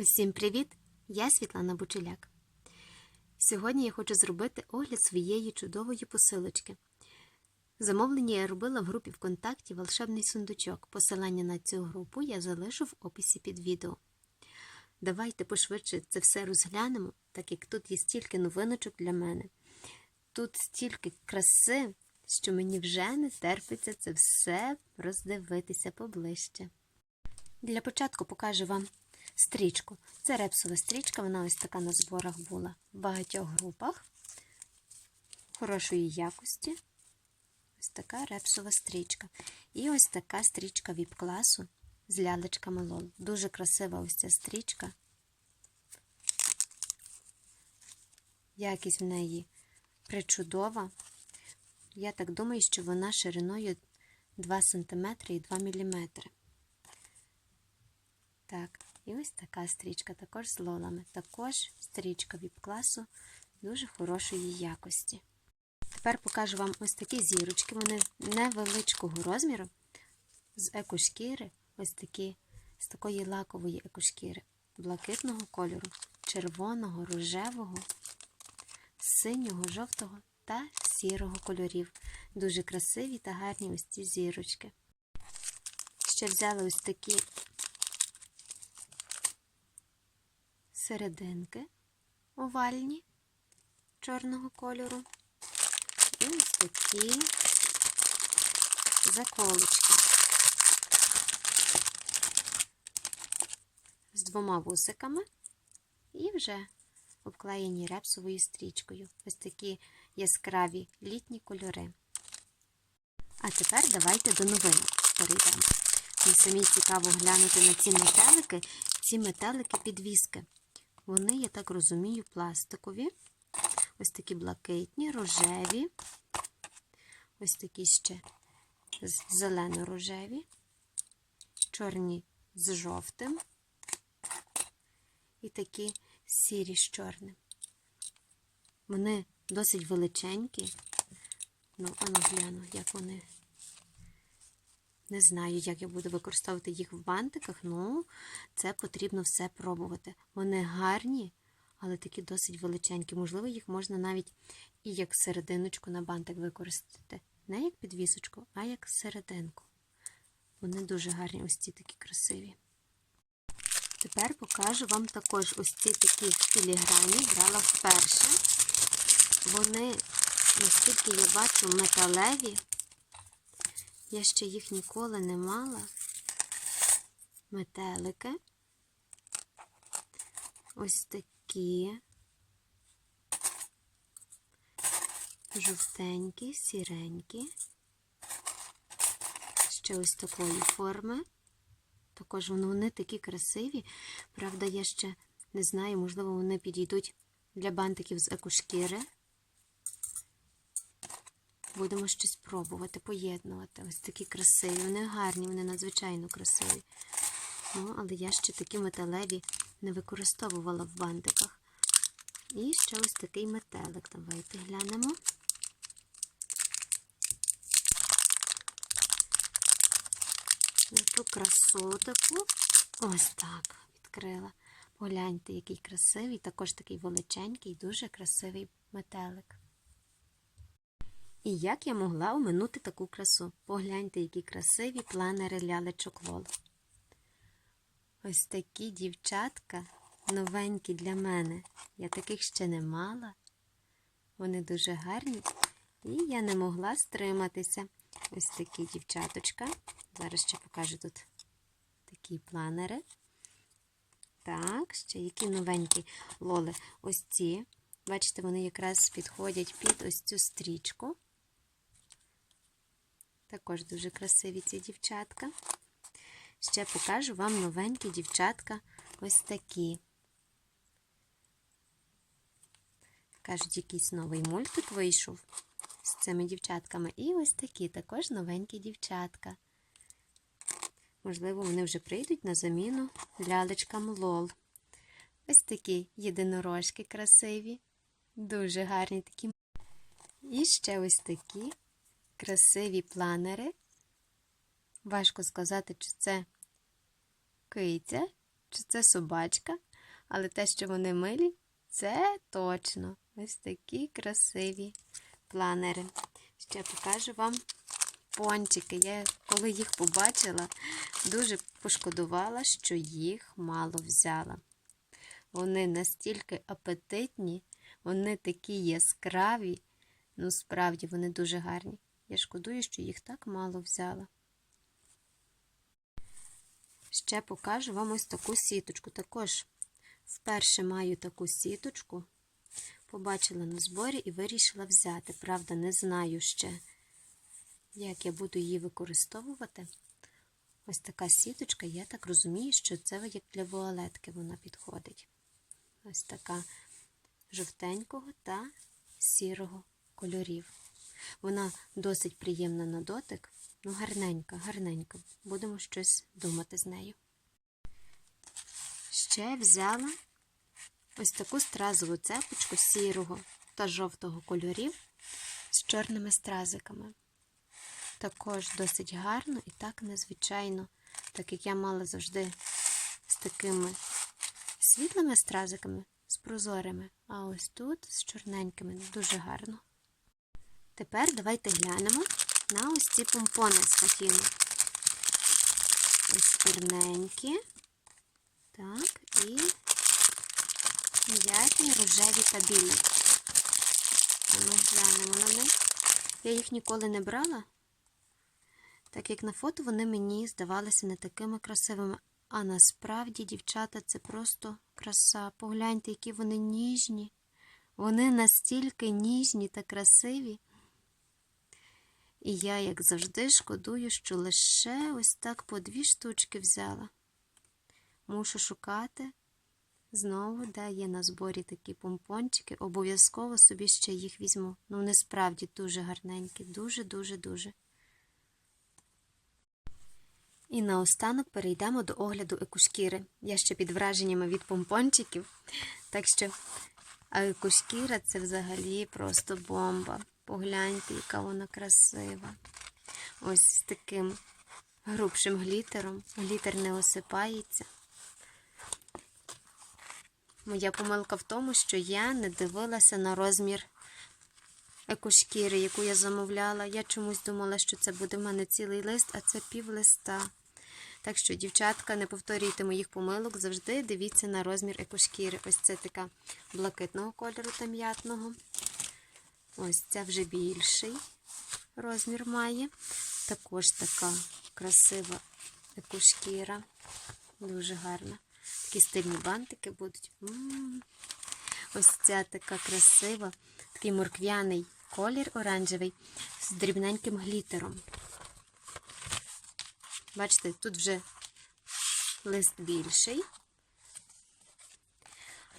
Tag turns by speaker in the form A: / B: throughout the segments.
A: Усім привіт! Я Світлана Бучеляк. Сьогодні я хочу зробити огляд своєї чудової посилочки. Замовлення я робила в групі ВКонтакті Волшебний сундучок. Посилання на цю групу я залишу в описі під відео. Давайте пошвидше це все розглянемо, так як тут є стільки новиночок для мене. Тут стільки краси, що мені вже не терпиться це все роздивитися поближче. Для початку покажу вам стрічку. Це репсова стрічка, вона ось така на зборах була в багатьох групах хорошої якості. Ось така репсова стрічка. І ось така стрічка віп-класу з лялечками лол. Дуже красива ось ця стрічка. Якість в неї причудова. Я так думаю, що вона шириною 2 см і 2 мм. Так, і ось така стрічка, також з лолами. Також стрічка віп-класу дуже хорошої якості. Тепер покажу вам ось такі зірочки, вони невеличкого розміру, з екошкіри, ось такі, з такої лакової екошкіри, блакитного кольору, червоного, рожевого, синього, жовтого та сірого кольорів. Дуже красиві та гарні ось ці зірочки. Ще взяли ось такі серединки овальні чорного кольору. І ось такі заколочки з двома вусиками і вже обклеєні репсовою стрічкою. Ось такі яскраві літні кольори. А тепер давайте до новинок перейдемо. Мені самі цікаво глянути на ці метелики, ці метелики підвіски. Вони, я так розумію, пластикові. Ось такі блакитні, рожеві, ось такі ще зелено-рожеві, чорні з жовтим і такі сірі з чорним. Вони досить величенькі. Ну, а ну гляну, як вони. Не знаю, як я буду використовувати їх в бантиках, ну це потрібно все пробувати. Вони гарні, але такі досить величенькі. Можливо, їх можна навіть і як серединочку на бантик використати. Не як підвісочку, а як серединку. Вони дуже гарні, ось ці такі красиві. Тепер покажу вам також ось ці такі філіграні, брала вперше. Вони, наскільки я бачу, металеві. Я ще їх ніколи не мала. Метелики. Ось такі. Жовтенькі, сіренькі. Ще ось такої форми. Також вони такі красиві. Правда, я ще не знаю, можливо, вони підійдуть для бантиків з екошкіри. Будемо щось пробувати, поєднувати. Ось такі красиві. Вони гарні, вони надзвичайно красиві. Ну, але я ще такі металеві не використовувала в бантиках. І ще ось такий метелик. Давайте глянемо. Таку красу. Ось так відкрила. Погляньте, який красивий, також такий величенький, дуже красивий метелик. І як я могла оминути таку красу? Погляньте, які красиві планери лялечок Лол. Ось такі дівчатка новенькі для мене. Я таких ще не мала. Вони дуже гарні. І я не могла стриматися. Ось такі дівчаточка. Зараз ще покажу тут такі планери. Так, ще які новенькі лоли. Ось ці. Бачите, вони якраз підходять під ось цю стрічку. Також дуже красиві ці дівчатка. Ще покажу вам новенькі дівчатка ось такі. Кажуть, якийсь новий мультик вийшов з цими дівчатками. І ось такі також новенькі дівчатка. Можливо, вони вже прийдуть на заміну лялечкам лол. Ось такі єдинорожки красиві, дуже гарні такі. І ще ось такі красиві планери. Важко сказати, чи це киця, чи це собачка. Але те, що вони милі, це точно. Ось такі красиві планери. Ще покажу вам пончики. Я коли їх побачила, дуже пошкодувала, що їх мало взяла. Вони настільки апетитні, вони такі яскраві. Ну, справді, вони дуже гарні. Я шкодую, що їх так мало взяла. Ще покажу вам ось таку сіточку. Також вперше маю таку сіточку. Побачила на зборі і вирішила взяти. Правда, не знаю ще, як я буду її використовувати. Ось така сіточка, я так розумію, що це як для вуалетки вона підходить. Ось така жовтенького та сірого кольорів. Вона досить приємна на дотик, ну гарненька, гарненька. Будемо щось думати з нею. Ще взяла ось таку стразову цепочку сірого та жовтого кольорів з чорними стразиками. Також досить гарно і так незвичайно, так як я мала завжди з такими світлими стразиками, з прозорими, а ось тут з чорненькими, дуже гарно. Тепер давайте глянемо на ось ці помпони з фатіну. Ось чорненькі. Так, і м'які рожеві та білі. Ми глянемо на них. Я їх ніколи не брала, так як на фото вони мені здавалися не такими красивими. А насправді, дівчата, це просто краса. Погляньте, які вони ніжні. Вони настільки ніжні та красиві. І я, як завжди, шкодую, що лише ось так по дві штучки взяла. Мушу шукати знову, де є на зборі такі помпончики. Обов'язково собі ще їх візьму. Ну, вони справді дуже гарненькі, дуже-дуже-дуже. І наостанок перейдемо до огляду екошкіри. Я ще під враженнями від помпончиків. Так що а екошкіра це взагалі просто бомба. Погляньте, яка вона красива. Ось з таким грубшим глітером. Глітер не осипається. Моя помилка в тому, що я не дивилася на розмір екошкіри, яку я замовляла. Я чомусь думала, що це буде в мене цілий лист, а це пів листа. Так що, дівчатка, не повторюйте моїх помилок, завжди дивіться на розмір екошкіри. Ось це така блакитного кольору та м'ятного. Ось це вже більший розмір має. Також така красива екошкіра. Дуже гарна. Такі стильні бантики будуть. Ось ця така красива, такий морквяний колір оранжевий з дрібненьким глітером. Бачите, тут вже лист більший.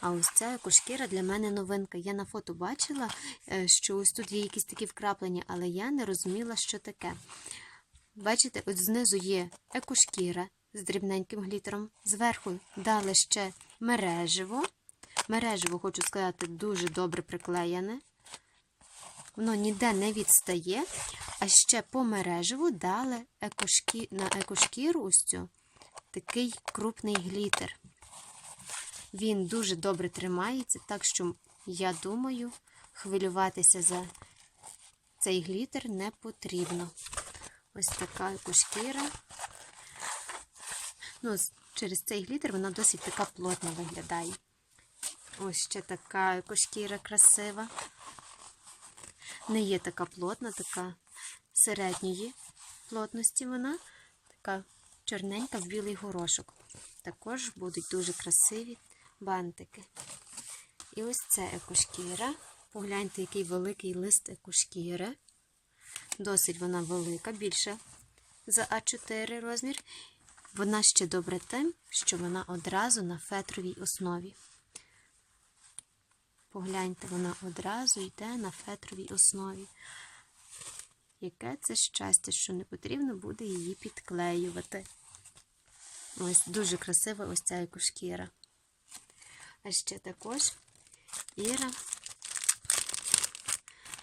A: А ось ця екошкіра для мене новинка. Я на фото бачила, е, що ось тут є якісь такі вкраплення, але я не розуміла, що таке. Бачите, от знизу є екошкіра з дрібненьким глітером. Зверху дали ще мереживо. Мереживо, хочу сказати, дуже добре приклеєне. Воно ніде не відстає. А ще по мереживу дали екошкі... на екошкіру ось цю такий крупний глітер. Він дуже добре тримається, так що, я думаю, хвилюватися за цей глітер не потрібно. Ось така екошкіра. Ну, через цей глітер вона досить така плотна виглядає. Ось ще така екошкіра красива. Не є така плотна, така середньої плотності вона, така чорненька в білий горошок. Також будуть дуже красиві бантики. І ось це екошкіра. Погляньте, який великий лист екошкіри. Досить вона велика, більше за А4 розмір. Вона ще добре тим, що вона одразу на фетровій основі. Погляньте, вона одразу йде на фетровій основі. Яке це щастя, що не потрібно буде її підклеювати. Ось дуже красива ось ця екошкіра. А ще також Іра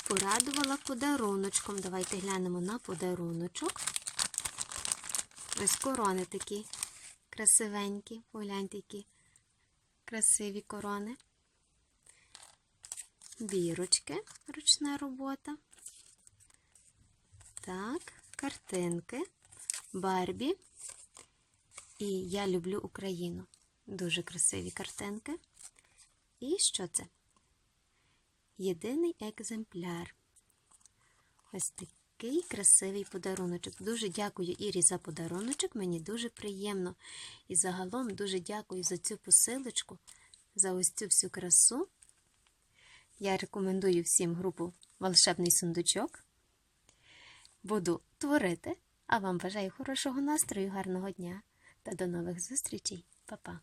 A: порадувала подаруночком. Давайте глянемо на подаруночок. Ось корони такі красивенькі, погляньте, які красиві корони. Бірочки, ручна робота. Так, картинки, Барбі. І я люблю Україну. Дуже красиві картинки. І що це? Єдиний екземпляр. Ось такий красивий подаруночок. Дуже дякую Ірі за подаруночок. Мені дуже приємно. І загалом дуже дякую за цю посилочку, за ось цю всю красу. Я рекомендую всім групу Волшебний сундучок. Буду творити, а вам бажаю хорошого настрою, гарного дня та до нових зустрічей. Па-па!